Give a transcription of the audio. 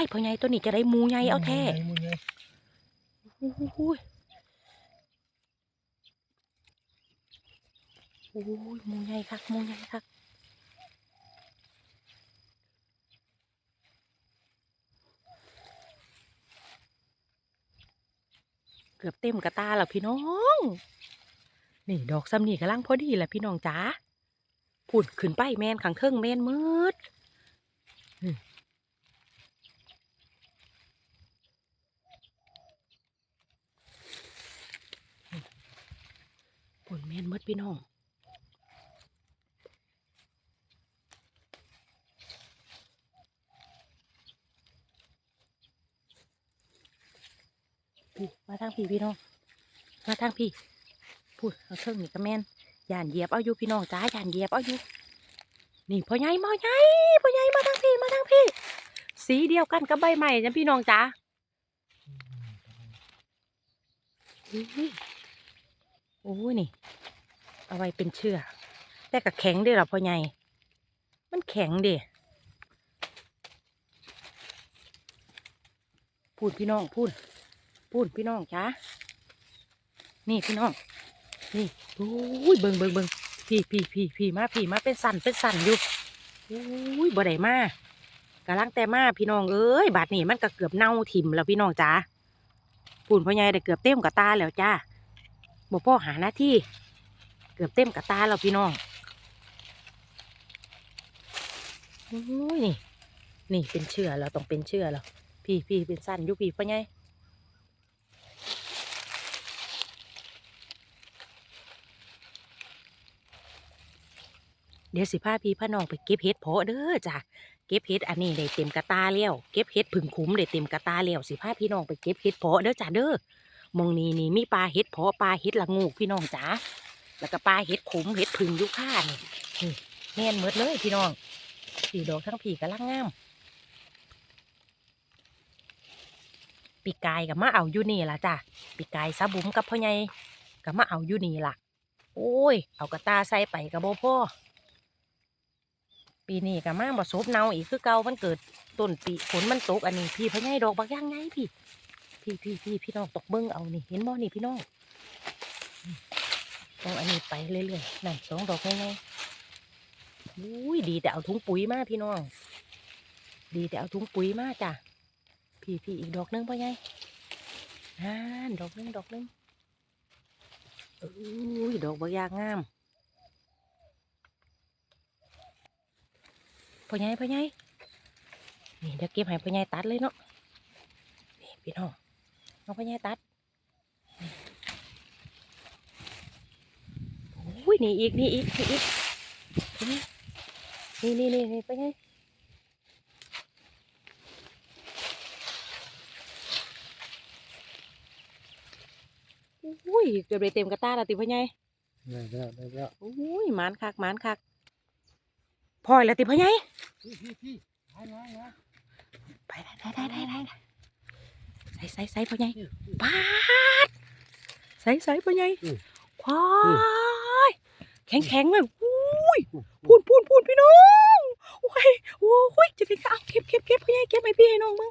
ายพ่อใหญ่ตัวนี้จะได้หมูใหญ่เอาแท้หมูใหญ่โอ้โหยโอ้ยหมูใหญ่คักหมูใหญ่คักเกือบเต็มกระตาแล้วพี่น้อง นี่ดอกซ้ำนี่กำลังพอดีแหละพี่น้องจ๋าพูดขึ้นไปแมนขังเทิงแมนมืด ผลแมนมืดพี่น้องพี่มาทางพี่พี่น้อง มาทางพี่พูดเอาเครื่องนี่ก็แม่นย่านเหยียบเอาอยู่พี่น้องจ้าย่านเหยียบเอาอยู่นี่พ่อใหญ่มาใหญ่พ่อใหญ่มาทางพี่มาทางพี่ สีเดียวกันกับใบใหม่จ้ะพี่น้องจ้าอุ้ย โอ้นี่ เอาไว้เป็นเชือกแต่ก็แข็งเด้อล่ะพ่อใหญ่ มันแข็งเด้พูดพี่น้องพูดพูดพี่น้องจ้านี่พี่น้อง นี่โอ้ยเบิงเบิงเบิงพี่พี่พี่พี่มาพี่มาเป็นสั่นเป็นสั่นอยู่โอ้ยบ่ได้มากำลังแต่มาพี่น้องเอ้ยบาดนี้มันก็เกือบเน่าถิ่มแล้วพี่น้องจ้าปูนพ่อใหญ่ได้เกือบเต็มกระตาแล้วจ้า บ่พ่อหาหน้าที่ เกือบเต็มกระตาแล้วพี่น้องโอ้ยนี่ นี่เป็นเชื่อแล้วต้องเป็นเชื่อแล้วพี่พี่เป็นสั้นยู่พี่พ่อใหญ่เดี๋ยวสิพาพี่พาน้องไปเก็บเห็ดเพาะเด้อจ้ะเก็บเห็ดอันนี้ได้เต็มกระตาแล้วเก็บเห็ดผึ่งคุ้มได้เต็มกระตาแล้วสิพาพี่น้องไปเก็บเห็ดเพาะเด้อจ้ะเด้อ มองนี้นี่มีปลาเห็ดเพาะปลาเห็ดละงูพี่น้องจ๋าแล้วก็ปลาเห็ดขมเห็ดผึ่งยุค่านี่นี่แน่นหมดเลยพี่น้องสีดอกทั้งผีกำลังงามปีกายกับมาเอาอยู่นี่ล่ะจ้ะปีกายซาบุ๋มกับพ่อใหญ่กับมาเอาอยู่นี่ล่ะ โอ้ย เอากระตาใส่ไปกับโบพ่อปีนี้ก็มาบ่ซบเนาอีกคือเก่ามันเกิดต้นปีฝนมันตกอันนี้พี่พะไงดอกบักย่างไงพี่ พี่พี่พี่พี่น้องตกเบิ้งเอานี่เห็นบ่นี่พี่น้องต้องอันนี้ไปเรื่อยๆนั่นสองดอกไงไงอุ้ยดีแต่เอาถุงปุ๋ยมาพี่น้อง ดีแต่เอาถุงปุ๋ยมาจ้ะพี่พี่อีกดอกนึงพ่อไงนั่นดอกนึงดอกนึงอุ้ยดอกบักยางงามพ่อใหญ่พ่อใหญ่นี่เดี๋ยวเก็บให้พ่อใหญ่ตัดเลยเนาะนี่พี่น้อง เอาพ่อใหญ่ตัดนี่โอ้ยนี่อีกนี่อีกนี่อีกนี่นี่นี่นี่พ่อใหญ่อุ้ยเกือบได้เต็มกระตาแล้วติพ่อใหญ่ได้แล้วได้แล้วอุ้ยหมานคักหมานคักพลอยแล้วติพ่อใหญ่พี่พี่พี่หายหายหายไปได้ได้ได้ได้ได้ใส่ใส่ใส่พ่อใหญ่ปาดใส่ใส่พ่อใหญ่ควายแข็งแข็งเลยอุ้ยพูนพูนพูนพี่น้องโอ้ยโอ้ยจะได้ก็เอาเก็บเก็บเก็บพ่อใหญ่เก็บให้พี่ให้น้องมึง